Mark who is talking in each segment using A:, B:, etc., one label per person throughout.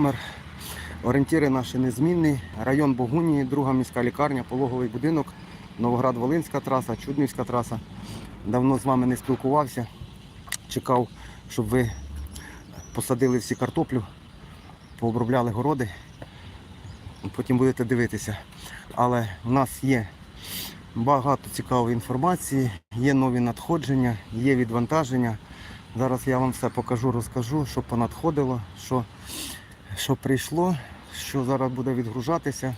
A: Житомир. Орієнтіри наші незмінні. Район Богунії, друга міська лікарня, пологовий будинок, Новоград-Волинська траса, Чуднівська траса. Давно з вами не спілкувався. Чекав, щоб ви посадили всі картоплю, пообробляли городи. Потім будете дивитися. Але в нас є багато цікавої інформації, є нові надходження, є відвантаження. Зараз я вам все покажу, розкажу, що понадходило, що, що прийшло, що зараз буде відгружатися.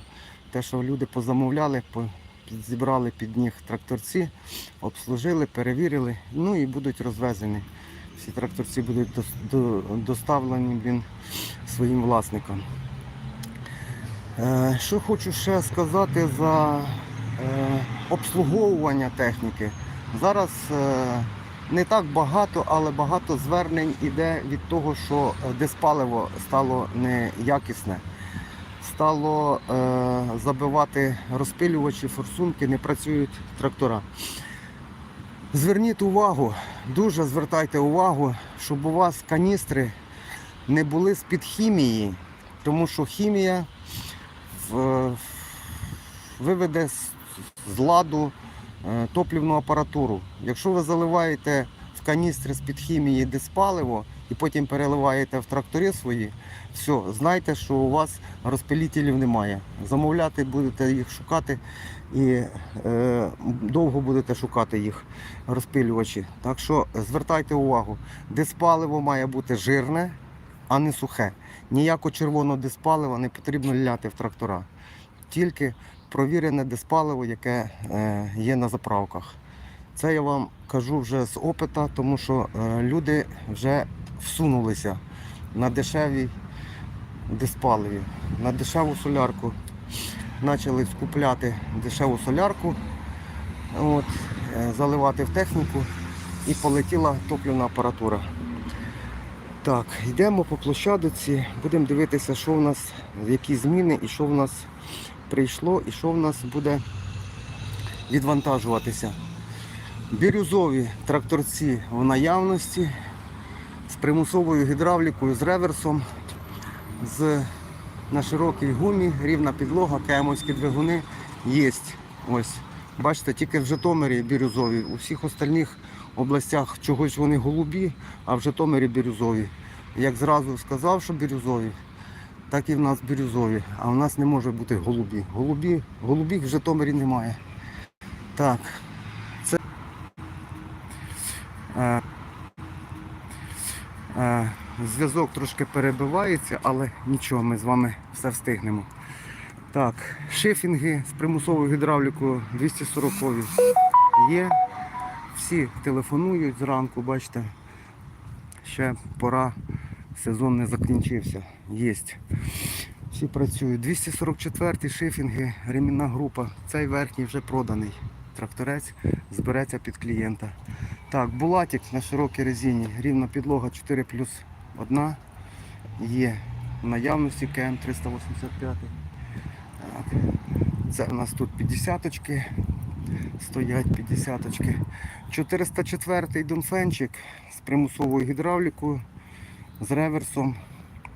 A: Те, що люди позамовляли, по- зібрали під них тракторці, обслужили, перевірили, ну і будуть розвезені. Всі тракторці будуть дос- до- доставлені блін, своїм власникам. Е, Що хочу ще сказати за е, обслуговування техніки. Зараз е, не так багато, але багато звернень іде від того, що е, диспаливо стало неякісне. Стало е, забивати розпилювачі, форсунки, не працюють трактора. Зверніть увагу, дуже звертайте увагу, щоб у вас каністри не були з-під хімії, тому що хімія виведе з- ладу топлівну апаратуру. Якщо ви заливаєте в каністри з-під хімії диспаливо і потім переливаєте в трактори свої, все, знайте, що у вас розпилітелів немає. Замовляти будете їх шукати і е, довго будете шукати їх, розпилювачі. Так що звертайте увагу, диспаливо має бути жирне, а не сухе. Ніякого червоного диспалива не потрібно ляти в трактора. Тільки провірене диспаливо, яке е, є на заправках. Це я вам кажу вже з опита, тому що е, люди вже всунулися на дешевій диспаливі, на дешеву солярку. Почали скупляти дешеву солярку, от, е, заливати в техніку і полетіла топлівна апаратура. Так, йдемо по площадці, будемо дивитися, що в нас, які зміни і що в нас прийшло, і що в нас буде відвантажуватися. Бірюзові тракторці в наявності з примусовою гідравлікою, з реверсом, з на широкій гумі, рівна підлога, кемовські двигуни є. Ось. Бачите, тільки в Житомирі бірюзові. У всіх остальних областях чогось вони голубі, а в Житомирі бірюзові. Як зразу сказав, що бірюзові, так і в нас бірюзові. А в нас не може бути голубі. Голубі, голубів в Житомирі немає. Так. Це. Е, е, зв'язок трошки перебивається, але нічого, ми з вами все встигнемо. Так, шифінги з примусовою гідравлікою 240 є. Всі телефонують зранку, бачите. Ще пора, сезон не закінчився. Єсть. Всі працюють. 244 шифінги, ремінна група. Цей верхній вже проданий. Тракторець збереться під клієнта. Так, булатик на широкій резині, рівна підлога 4 плюс 1 є в наявності КМ 385. Так. Це у нас тут 50 очки стоять 50 очки. 404 донфенчик з примусовою гідравлікою, з реверсом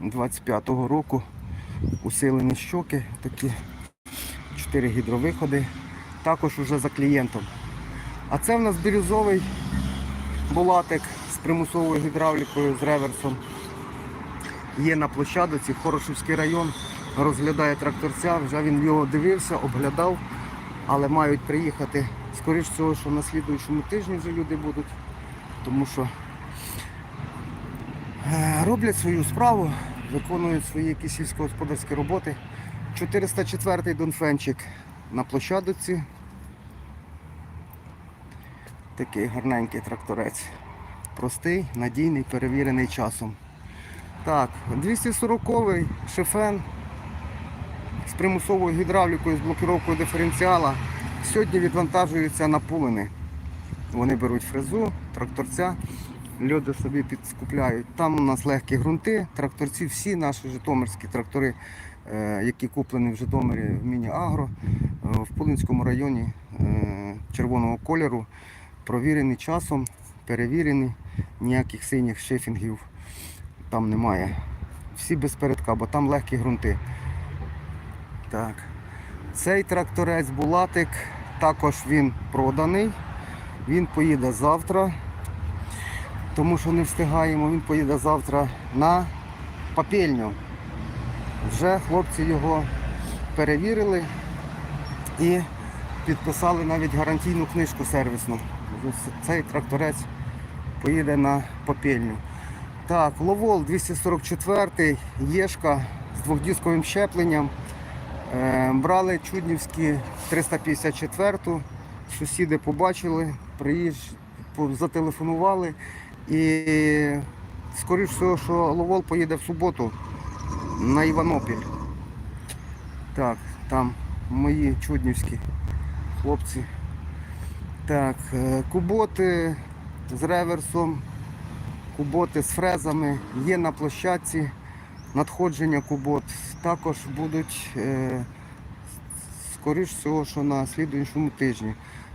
A: 25-го року. Усилені щоки, такі 4 гідровиходи. Також уже за клієнтом. А це в нас бірюзовий булатик з примусовою гідравлікою, з реверсом. Є на площадці, Хорошівський район розглядає тракторця, вже він його дивився, обглядав, але мають приїхати, скоріш всього, що на слідуючому тижні вже люди будуть, тому що роблять свою справу, виконують свої якісь сільськогосподарські роботи. 404-й донфенчик на площадці. Такий гарненький тракторець. Простий, надійний, перевірений часом. Так, 240-й шифен з примусовою гідравлікою, з блокировкою диференціала. Сьогодні відвантажуються на пулини. Вони беруть фрезу, тракторця, люди собі підскупляють. Там у нас легкі ґрунти, тракторці, всі наші житомирські трактори, е, які куплені в Житомирі в Міні-Агро, е, в Пулинському районі е, червоного кольору, провірені часом, перевірені, ніяких синіх шифінгів там немає. всі без передка, бо там легкі ґрунти. Так. Цей тракторець Булатик, також він проданий. Він поїде завтра, тому що не встигаємо, він поїде завтра на попільню. Вже хлопці його перевірили і підписали навіть гарантійну книжку сервісну. Цей тракторець поїде на попільню. Так, Ловол 244, Єшка з двохдісковим щепленням. Е, Брали Чуднівські 354, сусіди побачили, приїж... зателефонували і скоріш всього, що Ловол поїде в суботу на Іванопіль. Так, там мої чуднівські хлопці. Так, е, куботи з реверсом, куботи з фрезами є на площадці. Надходження кубот також будуть, е, скоріш всього, що на слідуючому тижні.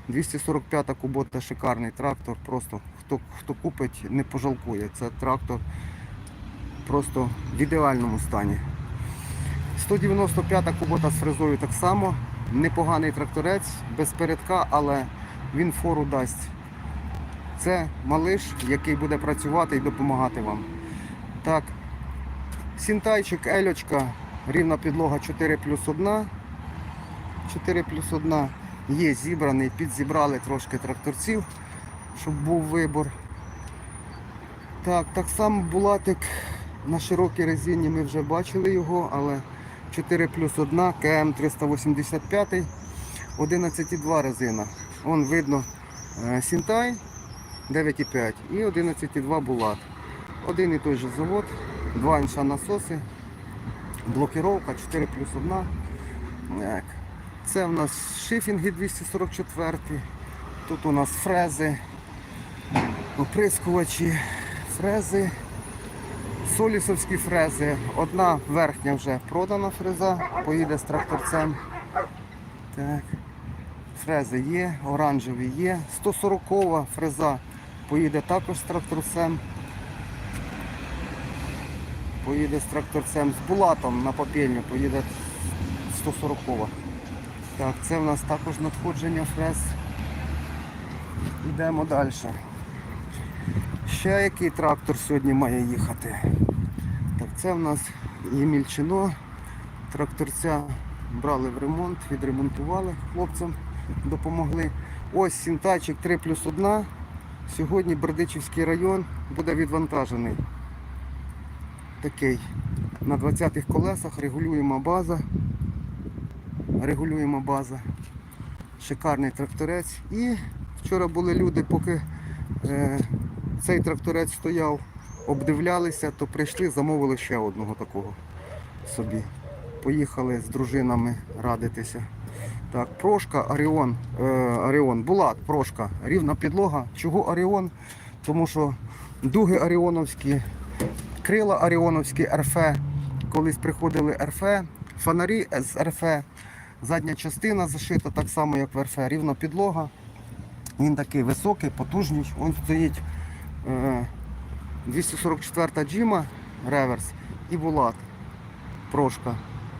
A: 245-та кубота шикарний трактор. Просто хто, хто купить, не пожалкує. Це трактор просто в ідеальному стані. 195 кубота з фрезою так само. Непоганий тракторець, без передка, але він фору дасть. Це малиш, який буде працювати і допомагати вам. Так, Сінтайчик, Ельочка, рівна підлога 4 плюс 1. 4 плюс 1 є зібраний, підзібрали трошки тракторців, щоб був вибор. Так, так само булатик на широкій резині ми вже бачили його, але 4 плюс 1, КМ 385, 11,2 резина. Вон видно е, Сінтай 9,5 і 11,2 булат. Один і той же завод, два інша насоси, блокіровка 4 плюс 1. Так. Це у нас шифінги 244. Тут у нас фрези, оприскувачі, фрези, солісовські фрези. Одна верхня вже продана фреза, поїде з тракторцем. Так. Фрези є, оранжеві є. 140 фреза поїде також з тракторцем. Поїде з тракторцем з булатом на попільню, поїде 140 Так, це в нас також надходження фрез. Йдемо далі. Ще який трактор сьогодні має їхати? Так, це в нас Ємільчино. Тракторця брали в ремонт, відремонтували хлопцям, допомогли. Ось сінтачик 3 плюс 1. Сьогодні Бердичівський район буде відвантажений. Такий на 20-х колесах регулюємо база. Регулюємо база. Шикарний тракторець. І вчора були люди, поки е, цей тракторець стояв, обдивлялися, то прийшли, замовили ще одного такого собі. Поїхали з дружинами радитися. Так, прошка, Оріон, е, Оріон, Булат, прошка, рівна підлога. Чого Оріон? Тому що дуги Оріоновські, крила Оріоновські, РФ, колись приходили РФ, фонарі з РФ, задня частина зашита так само, як в РФ, рівна підлога. Він такий високий, потужний. Він стоїть 244 джима реверс і Булат прошка.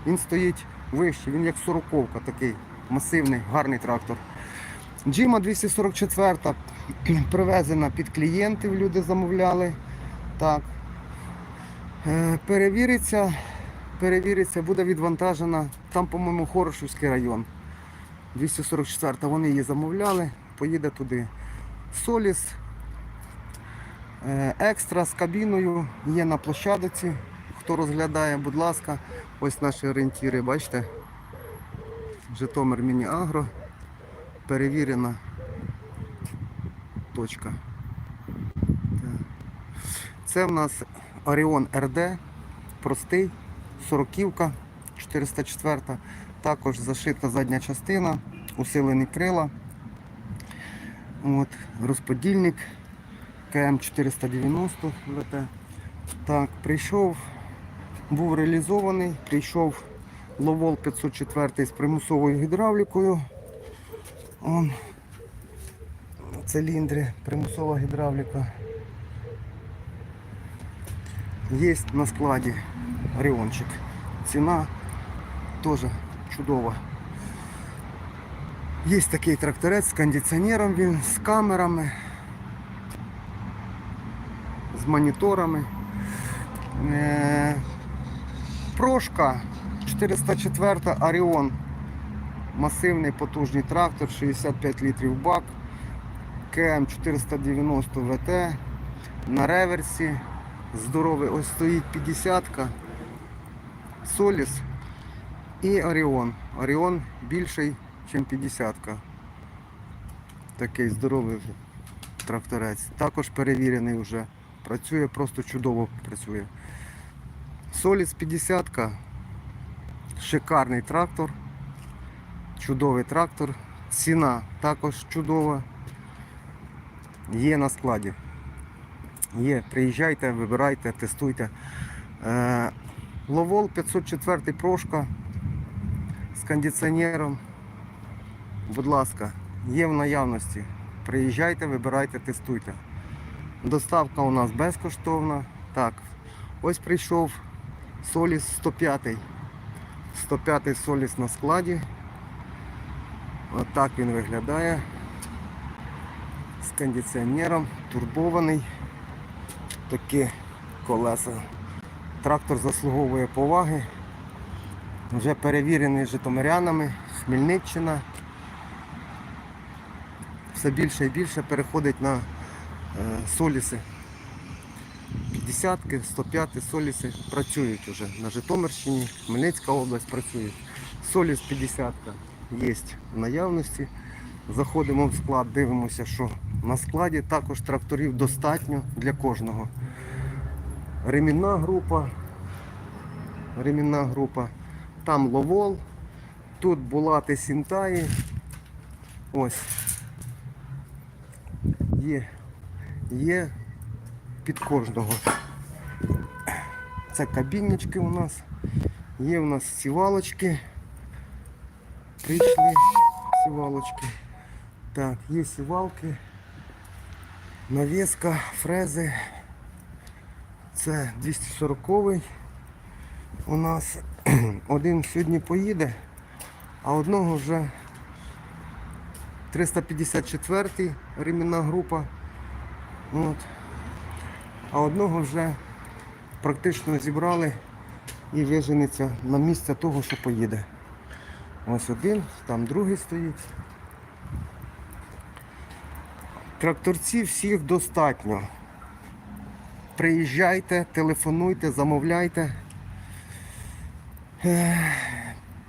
A: Він стоїть вище, він як сороковка такий масивний, гарний трактор. Джима 244 привезена під клієнтів, люди замовляли. Так. Е, Перевіриться, перевіриться, буде відвантажена. Там, по-моєму, Хорошівський район. 244 вони її замовляли, поїде туди. Соліс, е, екстра з кабіною є на площадці. Хто розглядає, будь ласка, ось наші орієнтіри, бачите? Житомир Міні-Агро. Перевірена точка. Це в нас Оріон РД, простий, сороківка, 404. Також зашита задня частина, усилені крила. От, розподільник КМ 490 ВТ. Так, прийшов, був реалізований, прийшов Ловол 504 з примусовою гідравлікою. Он, циліндри, примусова гідравліка. Є на складі Оріончик. Ціна теж чудова. Є такий тракторець з кондиціонером, він з камерами, моніторами. Е, Прошка 404 Оріон. Масивний потужний трактор, 65 літрів бак. КМ 490 ВТ. На реверсі. Здоровий. Ось стоїть 50-ка. Соліс і Оріон. Оріон більший, ніж 50-ка. Такий здоровий тракторець. Також перевірений вже. Працює просто чудово працює. Соліс 50-ка. Шикарний трактор. Чудовий трактор. Ціна також чудова. Є на складі. Є, приїжджайте, вибирайте, тестуйте. Е, Ловол 504 прошка з кондиціонером. Будь ласка, є в наявності. Приїжджайте, вибирайте, тестуйте. Доставка у нас безкоштовна. Так, ось прийшов Соліс 105. 105 Соліс на складі. Отак він виглядає. З кондиціонером, турбований. Такі колеса. Трактор заслуговує поваги. Вже перевірений житомирянами, Хмельниччина. Все більше і більше переходить на соліси. 50-ки, 105-ки соліси працюють вже на Житомирщині, Хмельницька область працює. Соліс 50-ка є в наявності. Заходимо в склад, дивимося, що на складі також тракторів достатньо для кожного. Ремінна група. Ремінна група. Там ловол, тут булати сінтаї. Ось. Є. Є під кожного. Це кабіннички у нас. Є у нас сівалочки. Прийшли сівалочки. Так, є сівалки, навіска, фрези. Це 240-й. У нас один сьогодні поїде, а одного вже 354-й ремінна група. От. А одного вже практично зібрали і виженеться на місце того, що поїде. Ось один, там другий стоїть. Тракторців всіх достатньо. Приїжджайте, телефонуйте, замовляйте.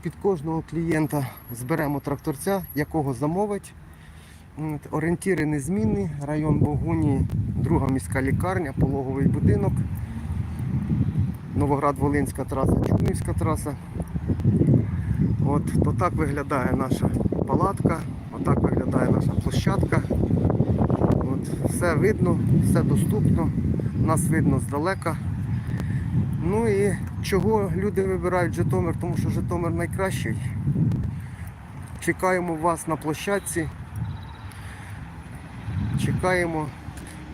A: Під кожного клієнта зберемо тракторця, якого замовить. Орієнтіри незмінні, район Богуні, друга міська лікарня, пологовий будинок, Новоград-Волинська траса, Чуднівська траса. От, то так виглядає наша палатка, отак виглядає наша площадка. От, все видно, все доступно, нас видно здалека. Ну і чого люди вибирають Житомир, тому що Житомир найкращий. Чекаємо вас на площадці. Чекаємо,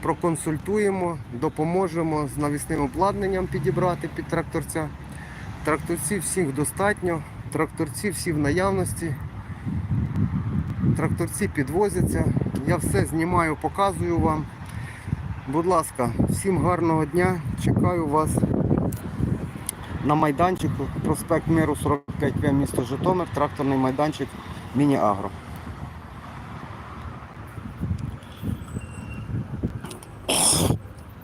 A: проконсультуємо, допоможемо з навісним обладнанням підібрати під тракторця. Тракторців всіх достатньо, тракторці всі в наявності. Тракторці підвозяться. Я все знімаю, показую вам. Будь ласка, всім гарного дня. Чекаю вас на майданчику. Проспект Миру 45 місто Житомир, тракторний майданчик Міні-Агро.